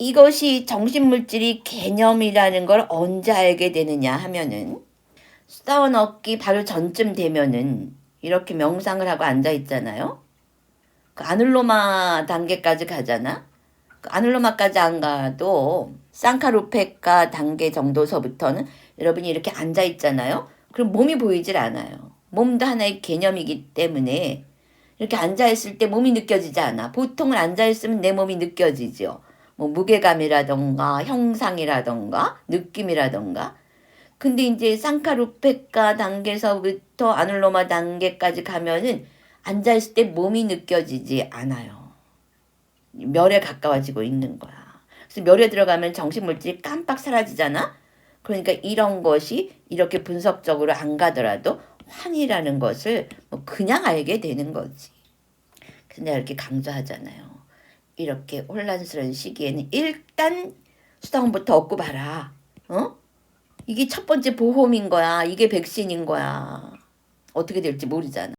이것이 정신물질이 개념이라는 걸 언제 알게 되느냐 하면은 수다원 얻기 바로 전쯤 되면은 이렇게 명상을 하고 앉아 있잖아요. 그 아눌로마 단계까지 가잖아. 그 아눌로마까지 안 가도 쌍카루페카 단계 정도서부터는 여러분이 이렇게 앉아 있잖아요. 그럼 몸이 보이질 않아요. 몸도 하나의 개념이기 때문에 이렇게 앉아 있을 때 몸이 느껴지지 않아. 보통은 앉아 있으면 내 몸이 느껴지죠. 뭐 무게감이라던가 형상이라던가 느낌이라던가. 근데 이제 쌍카루페카 단계서부터 아눌로마 단계까지 가면은 앉아 있을 때 몸이 느껴지지 않아요. 멸에 가까워지고 있는 거야. 그래서 멸에 들어가면 정신물질이 깜빡 사라지잖아. 그러니까 이런 것이 이렇게 분석적으로 안 가더라도 환이라는 것을 뭐 그냥 알게 되는 거지. 근데 이렇게 강조하잖아요. 이렇게 혼란스러운 시기에는 일단 수당부터 얻고 봐라. 어? 이게 첫 번째 보험인 거야. 이게 백신인 거야. 어떻게 될지 모르잖아.